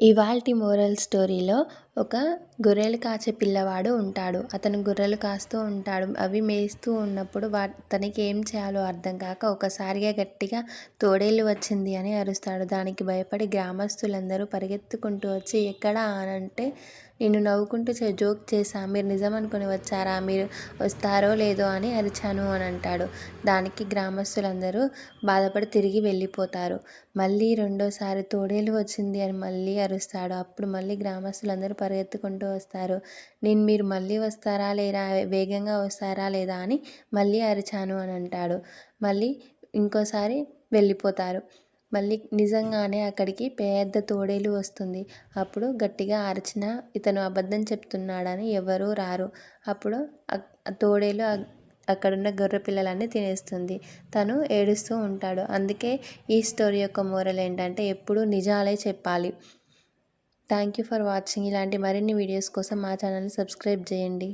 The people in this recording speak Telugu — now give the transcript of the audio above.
ఇవాల్టి మోరల్ స్టోరీలో ఒక గొర్రెలు కాచే పిల్లవాడు ఉంటాడు. అతను గొర్రెలు కాస్తూ ఉంటాడు. అవి మేస్తూ ఉన్నప్పుడు వా తనకి ఏం చేయాలో అర్థం కాక ఒకసారిగా గట్టిగా తోడేలు వచ్చింది అని అరుస్తాడు. దానికి భయపడి గ్రామస్తులందరూ పరిగెత్తుకుంటూ వచ్చి ఎక్కడ అని అంటే నిన్ను నవ్వుకుంటూ చే జోక్ చేశా. మీరు నిజం అనుకుని వచ్చారా? మీరు వస్తారో లేదో అని అరిచాను అని అంటాడు. దానికి గ్రామస్తులందరూ బాధపడి తిరిగి వెళ్ళిపోతారు. మళ్ళీ రెండోసారి తోడేలు వచ్చింది అని మళ్ళీ అరుస్తాడు. అప్పుడు మళ్ళీ గ్రామస్తులందరూ పరిగెత్తుకుంటూ వస్తారు. నేను మీరు మళ్ళీ వస్తారా లేరా? వేగంగా వస్తారా లేదా? అని మళ్ళీ అరిచాను అని అంటాడు. మళ్ళీ ఇంకోసారి వెళ్ళిపోతారు. మళ్ళీ నిజంగానే అక్కడికి పెద్ద తోడేలు వస్తుంది. అప్పుడు గట్టిగా అరిచిన ఇతను అబద్ధం చెప్తున్నాడని ఎవరూ రారు. అప్పుడు తోడేలు అక్కడున్న గొర్రె పిల్లలన్నీ తినేస్తుంది. తను ఏడుస్తూ ఉంటాడు. అందుకే ఈ స్టోరీ యొక్క మోరల్ ఏంటంటే ఎప్పుడూ నిజాలే చెప్పాలి. థ్యాంక్ యూ ఫర్ వాచింగ్ ఇలాంటి మరిన్ని వీడియోస్ కోసం మా ఛానల్ని సబ్స్క్రైబ్ చేయండి.